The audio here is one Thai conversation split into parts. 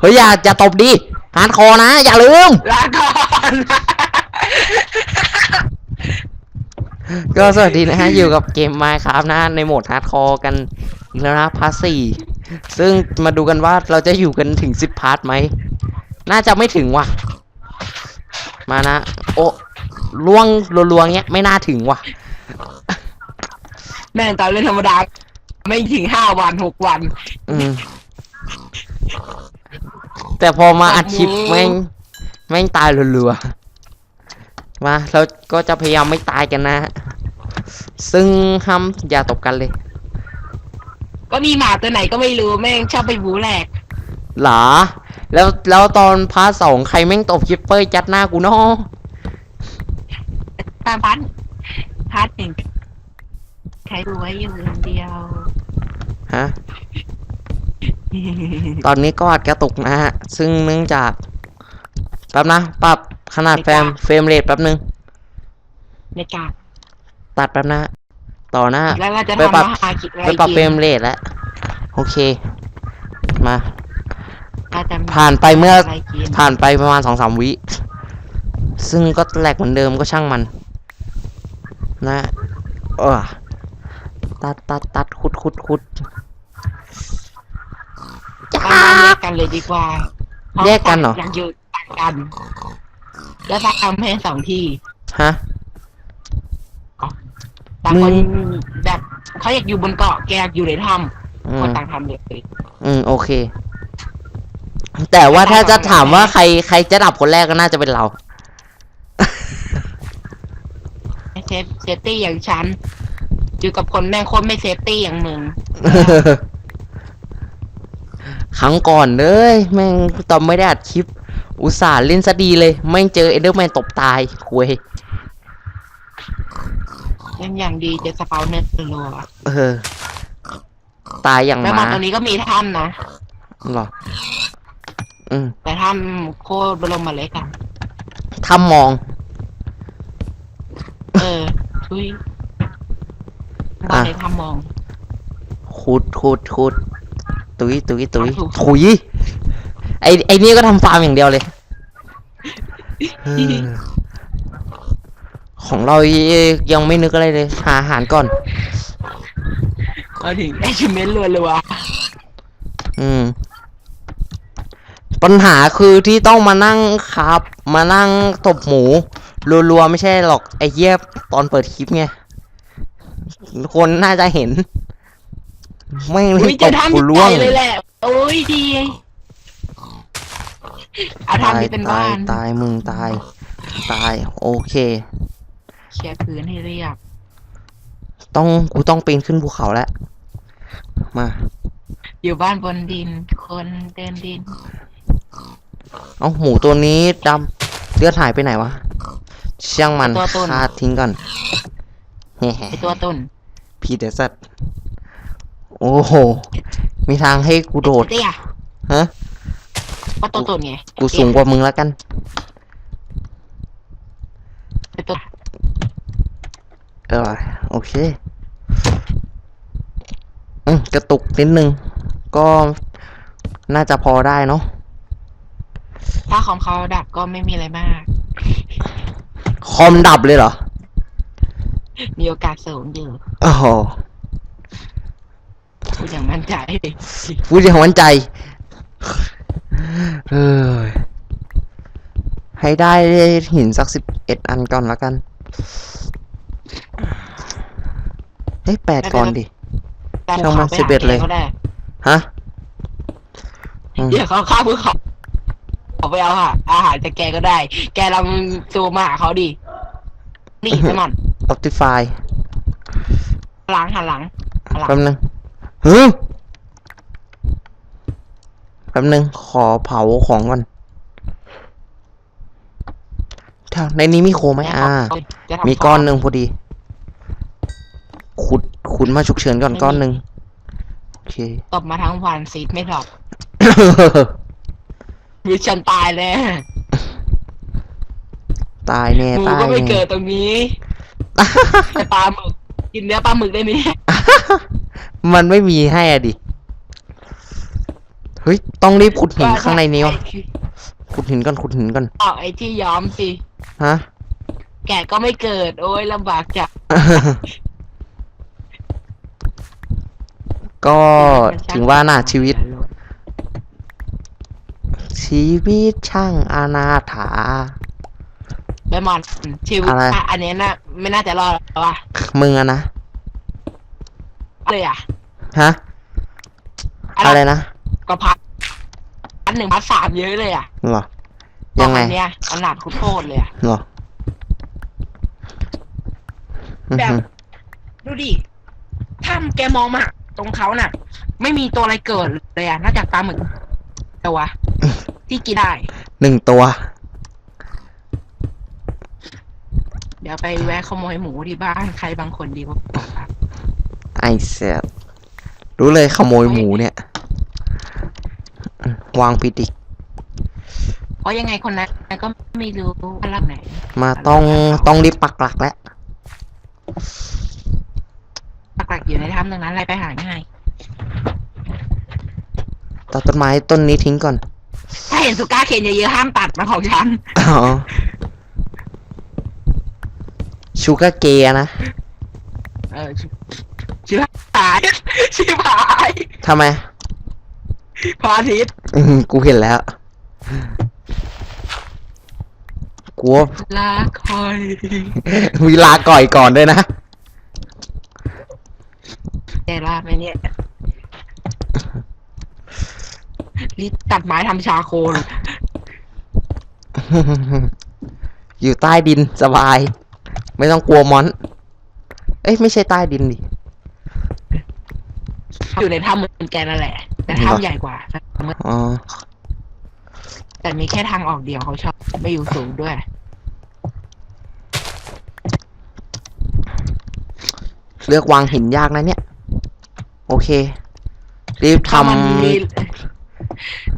เฮ้ยอย่าอย่าตบดิฮาร์ดคอร์นะ อย่าลืม ลาก่อนก็สวัสดีนะฮะ อยู่กับเกม Minecraft นะ ในโหมดฮาร์ดคอร์กันอีกแล้วนะพาร์ทสี่ซึ่งมาดูกันว่าเราจะอยู่กันถึงสิบพาร์ทไหม น่าจะไม่ถึงว่ะ มานะ โอ้ล่วงรัวๆเงี้ย ไม่น่าถึงว่ะ แม่งตอนเล่นธรรมดา ไม่ถึงห้าวันหกวัน อืม แต่พอมาอัดคลิปแม่งแม่งตายรัวๆมาเราก็จะพยายามไม่ตายกันนะ ซึ่งห้ามอย่าตบกันเลย ก็มีหมาตัวไหนก็ไม่รู้แม่งชอบไปบูแหลกหรอ แล้วแล้วตอนพาร์ทสองใครแม่งตบคิปเปอร์จัดหน้ากูเนาะตามพันพัดหนึ่งใครรู้ไว้อยู่คนเดียว ฮะ ตอนนี้ก็อัดกระตุกนะฮะ ซึ่งเนื่องจาก แป๊บนะ ปรับขนาดแฟรมเฟรมเรทแป๊บนึงในกาตัดแป๊บนะ ต่อหน้าแล้วเราจะไปทำปรับมาหากินอะไรไปปรับเฟรกินมเรทแล้ว โอเค มาเราจะผ่านไปเมื่อะไรกินผ่านไปประมาณสองสามวิ ซึ่งก็แหลกเหมือนเดิมก็ช่างมัน นะเออตัดตัดตัดขุดขุดขุด จ้าเรามาแยกกันเลยดีกว่าแยกกันเหรออยากอยู่ต่างกัน แล้วทำให้สองที่ฮะต่างมึคงนแบบเขาอยากอยู่บนเกาะแกอยากอยู่ในถ้อืำคนมต่างทำเลยอืมโอเค แต่ว่าถ้าจะถามว่าใครใครจะดับคนแรกก็น่าจะเป็นเราเซฟเซฟตี้อย่างฉันอยู่กับคนแม่งโคตรไม่เซฟตี้อย่างมึง ครั้งก่อนเลยแม่งตอนไม่ได้อัดคลิป อุตส่าห์เล่นซะดีเลย แม่งเจอเอเดอร์แมนตบตายคุยยังอย่างดีเจอสปาวเนอร์โลอะเออ ตายอย่างหแล้วมามาตรงนี้ก็มีถ้ำนะหรอ อืมแต่ถ้ำโคตรบรมเล็กอะถ้ามอง เออทุยบ้านในถ้ำมองขุดขุดขุด ตุยตุยตุยถูกถุยไอไอนี่ก็ทำฟาร์มอย่างเดียวเลยเออของเรายังไม่นึกอะไรเลย หาอาหารก่อนเอาถึงได้ชิมเมนต์รัวอืม ปัญหาคือที่ต้องมานั่งครับ มานั่งตบหมูรัวๆไม่ใช่หรอกไอ้เหี้ยตอนเปิดคลิปไงคนน่าจะเห็น ไม่งๆเลอุ้ยยตเจอบถ้ำกูที่ล่วใหงญ่เลยแหละโอ้ยดีเอาถ้ำที่เป็นตาบ้ายนตายมึงตาย ตาย โอเค เคลียร์พื้นให้เรียบต้องกูต้องปีนขึ้นภูเขาแล้วมาอยู่บ้านบนดิน คนเดินดิน เอาหมูตัวนี้ดำเลือดหายไปไหนวะช่างมันตัวต้น ฆ่าทิ้งก่อนแฮ่ไอตัวตุนพีเดสัต โอ้โห มีทางให้กูโดด เตี้ยฮะ ก็ตัวตุนไงกูสูงกว่ามึงแล้วกันไอตัวเออโอเค อืมกระตุกนิดนึง ก็น่าจะพอได้เนาะ ถ้าของเขาดับก็ไม่มีอะไรมาก คอมดับเลยเหรอ มีโอกาสสูงอยู่ โอ้โห พูดอย่างมั่นใจพูดอย่างมั่นใจ เออให้ได้หินสักสิบเอ็ดอันก่อนแล้วกันเฮ้ยแปดก่อนดิแต่ช่างมันขไปสิบเอ็ดหาเลยแกก็ได้ฮะอืมเดี๋ยวเขาฆ่ามือเขาเขาไปเอาค่ะอาหารจากแกก็ได้ แกลองซูมมาหาเขาดิ นี่สมอน Optify หลังหันหลังหันหลังแป๊บนึง ฮึแป๊บนึงขอเผาของก่อนเท่าในนี้มีโคไหมอ่า จะทำมีก้อนหนึ่งพอดี ขุดขุดมาฉุกเฉินก่อนก้อนหนึ่งโอเค ตบมาทั้งวันซีดไม่ดรอปวิชันตายเลยตายแน่หมูตายก็ไม่แน่เกิดตรงนี้ แต่ปลาหมึกกินเนื้อปลาหมึกได้ไหม มันไม่มีให้อะดิ เฮ้ย ต้องรีบขุดหินข้างในนี้วะขุดหินก่อนขุดหินก่อนเอาไอ้ที่ย้อมสิ ฮะ แกะก็ไม่เกิด โอ้ยลำบากจังก็ถึงว่าน่ะชีวิต ชีวิตช่างอนาถาแม่มอนชีวิตอะไรอะอันเนี้ยน่ะไม่น่าจะรอดแล้วว่ะมึงอะนะอะไรอะ ฮะ อะไรนะก็พัดอันหนึ่งพัดสามเยอะเลยอะเหรอ ยังไงอันเนี้ยขนาดคุโทษเลยอะเหรออือแบบหือดูดิถ้าแกมองมาตรงเขาน่ะ ไม่มีตัวอะไรเกิดเลยอะนอกจากปลาหมึกตัวที่กินได้หนึ่งตัว เดี๋ยวไปแวะขโมยหมูที่บ้านใครบางคนดีกว่าครับไอเสีย รู้เลยขโมยหมูเนี่ย วางปิดอีกเพราะยังไงคนนั้นก็ไม่รู้ว่ารักไหน มาต้องต้องรีบปักหลักแล้วหลักๆอยู่ในถ้ำตรงนั้นอะไรไปหาง่ายตัดต้นไม้ต้นนี้ทิ้งก่อนถ้าเห็นสุก้าเคนเยอะๆห้ามตัดมาของฉันอ๋อชูกาเกะนะ เออ ชิชิบหาย ชิบหายทำไมพระอาทิตย์อืมกูเห็นแล้วกูว่าลาคอยเวลาก่อยก่อนด้วยนะใจรอดไหมเนี่ยรีบตัดไม้ทำชาโคลอยู่ใต้ดินสบาย ไม่ต้องกลัวมอน เอ้ยไม่ใช่ใต้ดินดิ อยู่ในถ้ำเหมือนแกนั่นแหละ แต่เหรอถ้ำใหญ่กว่า อ๋อแต่มีแค่ทางออกเดียวเขาชอบไม่อยู่สูงด้วย เลือกวางหินยากนะเนี่ย โอเค รีบทถ้ามันมี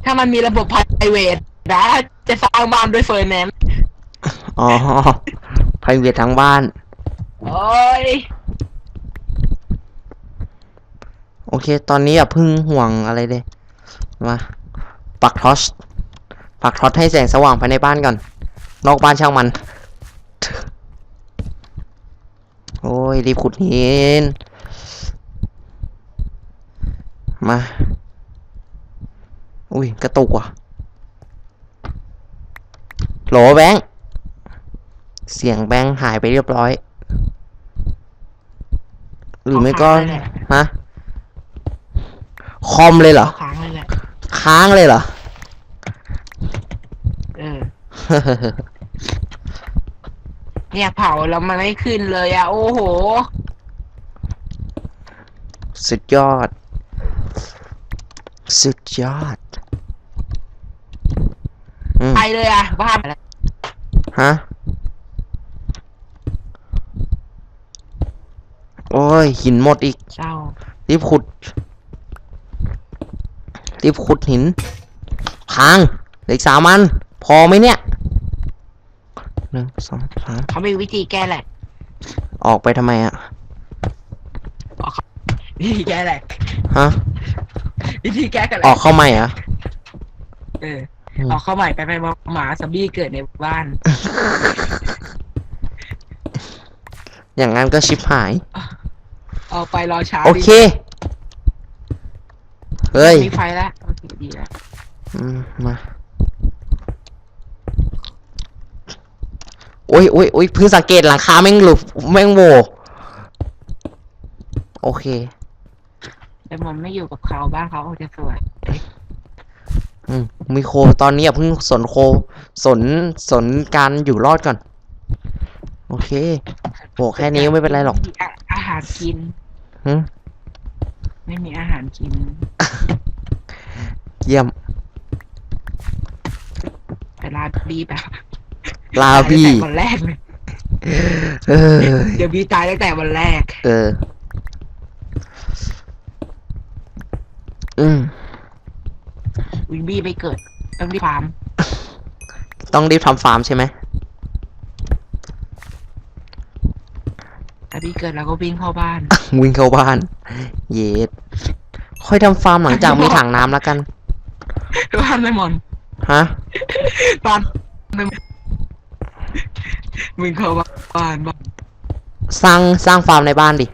ถ้ามันมีระบบ private นะจะสร้างบ้านด้วยเฟอร์แนนซ์ำอ๋อ ไพรเวททั้งบ้าน โอ้ยโอเค ตอนนี้อย่าเพึ่งห่วงอะไรเลย มาปักทอสปักทอสให้แสงสว่างภายในบ้านก่อน นอกบ้านช่างมัน โอ้ย รีบขุดหิน มา อุ้ย กระตุกว่ะโหลแบงค์เสียงแบงค์หายไปเรียบร้อย หรือไม่ก็ฮะ คอมเลยเหรอ ค้างเลยแหละ ค้างเลยเหรอ เออ เนี่ยเผาแล้วมันไม่ขึ้นเลยอะโอ้โห สุดยอด สุดยอด อืมไปเลยอะบ้านฮะ โอ้ย หินหมดอีก เศร้า รีบขุด รีบขุดหินค้างเหลืออีกสามอัน พอไหมเนี่ยหนึ่งสองสามเขามีวิธีแก้แหละ ออกไปทำไมอะวิธีแก้แหละฮะวิธีแก้กันแหอละอกเข้าใหม่อะเอออืมออกเข้าใหม่ไปไปมาหมาซอมบี้เกิดในบ้าน อย่างนั้นก็ชิบหาย ออกไปรอเช้าโอเค เฮ้ยมีไฟแล้วโอเคดีแล้วอืมมาโอ้ยโอ้ยโอ้ยเพิ่งสังเกตหลังคาแม่งหลุดแม่งโหวโอเคแต่มันไม่อยู่กับเขาบ้านเขาคงจะสวยอืมมีโคตอนนี้อย่าเพิ่งสนโค สนสนการอยู่รอดก่อน โอเคโหแค่นี้ก็ไม่เป็นไรหรอกมีอาอาหารกินหึ ไม่มีอาหารกิน เยี่ยม ไปลาบีแบบลาบีตายตั้งแต่วันแรกเลยเออ เดี๋ยวบีตายตั้งแต่วันแรก เออ อืม วินบี้ไปเกิด ต้องรีบฟาร์มต้องรีบทำฟาร์มใช่ไหม แต่บีเกิดแล้วก็วิ่งเข้าบ้าน วิ่งเข้าบ้าน เย็ดค่อยทำฟาร์มหลังจากมีถังน้ำแล้วกัน บ้านไม่มอน ฮะ บ้านไม่มอนมึงเข้าบ้านบ้านบ้าน สร้างสร้างฟาร์มในบ้านดิ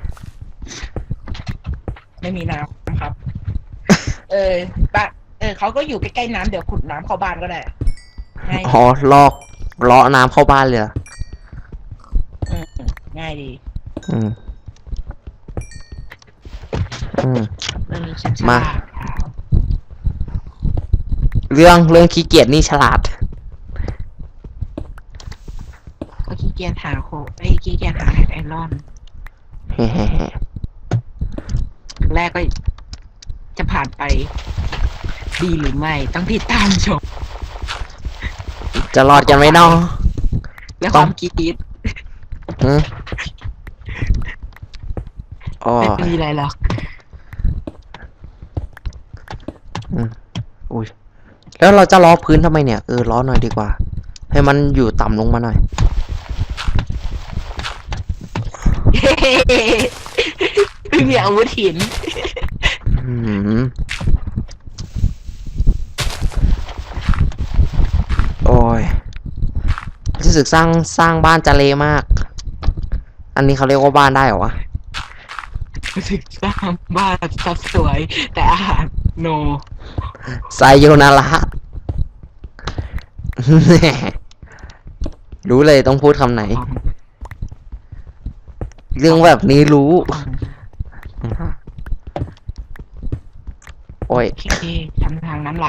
ไม่มีน้ำครับ เออบ้านเออเขาก็อยู่ใกล้ๆน้ำเดี๋ยวขุดน้ำเข้าบ้านก็ได้ง่ายอ๋อลอกเลาะน้ำเข้าบ้านเลยเหรออืมง่ายดี อืม อืมเรื่องนี้ฉันฉมาลาดเรื่องเรื่องขี้เกียจนี่ฉลาด ก็ขี้เกียจหาโคไอ้ยขี้เกียจหาไอรอน เฮ้แรกก็จะผ่านไป ดีหรือไม่ต้องติดตามชม ๆจะรอดกันไหมเนาะและต้คองวามคิดอืมอ๋อไม่ มีอะไรหรอกอุ้ยแล้วเราจะล้อพื้นทำไมเนี่ยเออล้อหน่อยดีกว่า ให้มันอยู่ต่ำลงมาหน่อย ไม่มีอาวุธหินอืมโอ้ยรู้สึกสร้างสร้างบ้านจะเลมาก อันนี้เขาเรียกว่าบ้านได้เหรอวะ รู้สึกสร้างบ้านสับสวย แต่อาหารโน ไซโยนาระรู้เลยต้องพูดคำไหน เรื่องแบบนี้รู้ โอ้ยโอเคทำทางน้ำไหล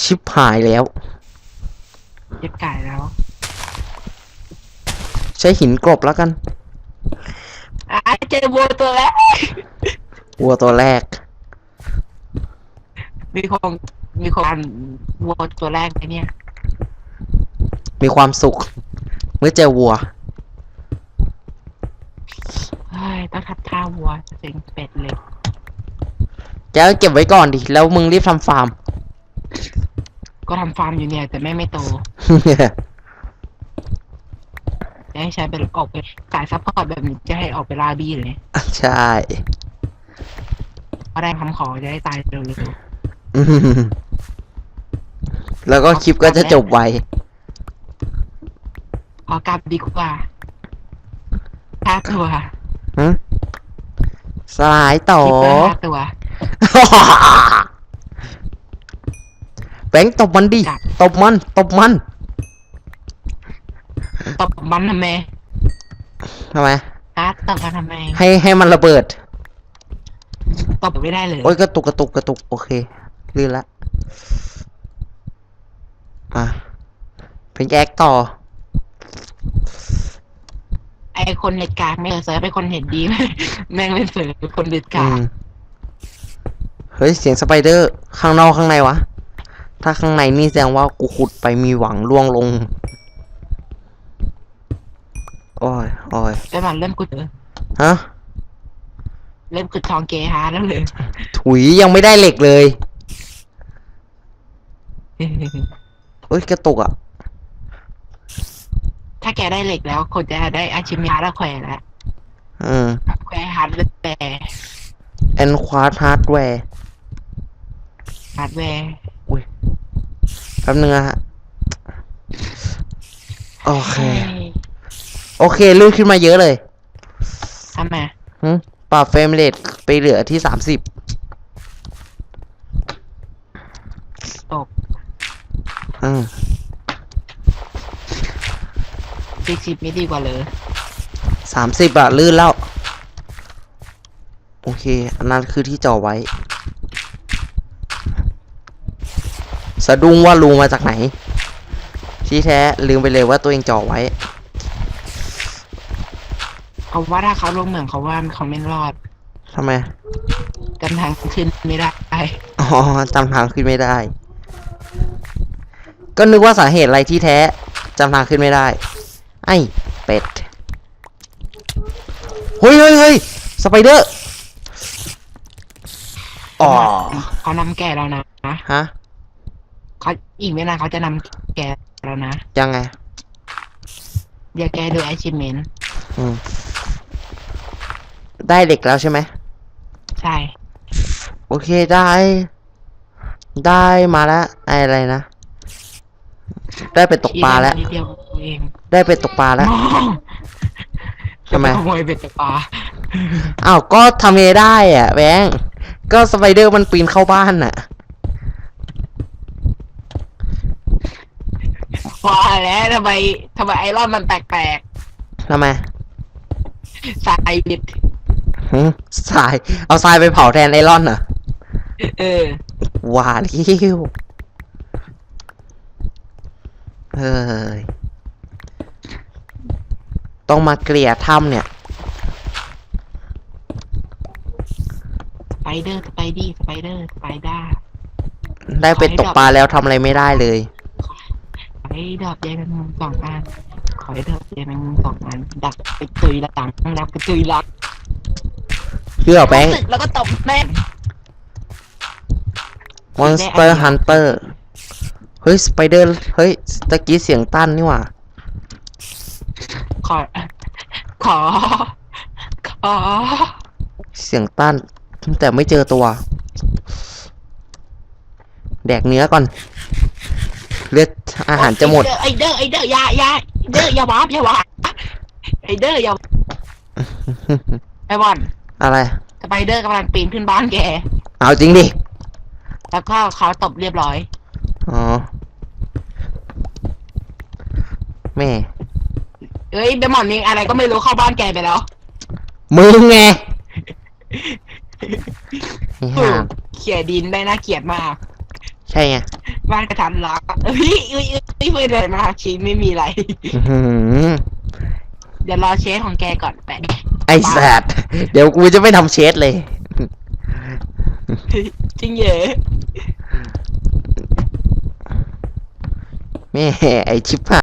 ชิบหายแล้ว เย็บไก่แล้ว ใช้หินกลบแล้วกันอะ เจอวัวตัวแรกวัวตัวแรก มีคนมีคนวัวตัวแรกไหมเนี่ย มีความสุขเมื่อเจอวัวเฮ้ยต้องทับท่าวัวจะเซ็งเป็ดเลยแกก็เก็บไว้ก่อนดิ แล้วมึงรีบทำฟาร์ม ก็ทำฟาร์มอยู่เนี่ย แต่แม่ไม่โตจะ ให้ใช้ไปออกไปสายซัพพอร์ตแบบนี้จะให้ออกไปล่าบี้เลยใช่ก็ได้คำขอจะได้ตายเร็วอืมแล้วก็คลิปก็จะจบไวๆขอกลับดีกว่าห้าตัวหึสลายต่อคิดว่าห้าตัวแบงค์ตบมันดิจับตบมัน ตบมัน ตบมันทำไมทำไมอาร์ตตบมันทำไมให้ให้มันระเบิดตบไม่ได้เลยโอ้ยกระตุกกระตุกกระตุกโอเคลื่นละอะเป็นแก๊กต่อ ไอคนเน็ตกากไม่เออเสือเป็นคนเน็ตดี แม่งเป็นเสือเป็นคนเน็ตอืกากมเฮ้ย เสียงสไปเดอร์ข้างนอกข้างในวะ ถ้าข้างในนี่แสดงว่ากูขุดไปมีหวังล่วงลง โอ้ยโอ้ยแล้วมันเริ่มกุดเออฮะเริ่มกุดทองเกฮาแล้วเลยถุยยังไม่ได้เหล็กเลยเฮ้ยกระตุกอะ ถ้าแกได้เหล็กแล้วคนจะได้อาชิมยาแล้วแขวนแล้วอืมแควร์ฮาร์ดแวร์แอนควาร์ฮาร์ดแวร์ฮาร์ดแวร์แป๊บนึงอะฮะ โอเค โอเคลื่นขึ้นมาเยอะเลยทำไมหึปรับเฟรมเรทไปเหลือที่สามสิบตกอืมสี่สิบไม่ดีกว่าเลยสามสิบอะลื่นแล้ว โอเค อันนั้นคือที่จ่อไว้ สะดุ้งว่ารูมาจากไหน ที่แท้ลืมไปเลยว่าตัวเองจ่อไว้ เขาว่าถ้าเขาลงเหมืองเขาว่าเขาไม่รอดทำไมจำทางขึ้นไม่ได้อ๋อจำทางขึ้นไม่ได้ ก็นึกว่าสาเหตุอะไรที่แท้จำทางขึ้นไม่ได้ ไอ้เป็ดเฮ้ยเฮ้ยเฮ้ยสไปเดอร์อ๋อเขานำแกเรานะฮะเขาอีกไม่นานเขาจะนำแกเรานะ ยังไงเดี๋ยวแกโดย achievement อืม ได้เหล็กแล้วใช่ไหมใช่ โอเคได้ ได้มาแล้วไอ้อะไรนะ ได้ไปตกปลาแล้วนิดเดียวเองได้ไปตกปลาแล้ว ทำไม ขโมยเบ็ดจากปลาอ้าวก็ทำเองได้อะแบงค์ก็สไปเดอร์มันปีนเข้าบ้านน่ะ ว่าแล้วทำไมทำไมไอรอนมันแปลกทำไม ๆสายบิด หึทราย เอาทรายไปเผาแทนไอรอนเหรอเออว่าลิ้วเฮ้ย ต้องมาเกลี่ยถ้ำเนี่ย สไปเดอร์สไปดี้สไปเดอร์สไปด้าได้ไปตกปลาแล้วทำอะไรไม่ได้เลย ขอให้ดอกใยแมงมุมสองอันขอให้ดอกใยแมงมุมสองอันดักไปตุยละตังดักไปตุยละ เชื่อแบงค์สึกแล้วก็ตบแม่ง Monster Hunter เฮ้ยสไปเดอร์เฮ้ยตะกี้เสียงตั้นนี่หว่า ขอ ขอ ขอ เสียงตั้น แต่ไม่เจอตัว แดกเนื้อก่อน เลือดอาหารจะหมด ไอเดอร์ไอเดอร์อยาอยาไอเดอร์อย่าวาบอย่าวาบไอเดอร์อย่าไอบอล อะไร สไปเดอร์กำลังปีนขึ้นบ้านแก เอาจริงดิ แล้วก็เขาตบเรียบร้อย อ๋อ แม่ เอ้ยเดมอนนี่อะไรก็ไม่รู้เข้าบ้านแกไปแล้ว มึงไงไอ้ถูห่ากเขี่ยดินได้น่าเกลียดมาก ใช่ไงบ้านกระทันรักเอ้ยเอ้ยเอ้ยเอ้ยไม่เลยมากชีไม่มีอะไร อื้อหือ เดี๋ยวรอเชฟของแกก่อนแปะ ไอ้แสดเดี๋ยวกูจะไม่ทำเชดเลย จริงเหรอแม่ไอชิบหาย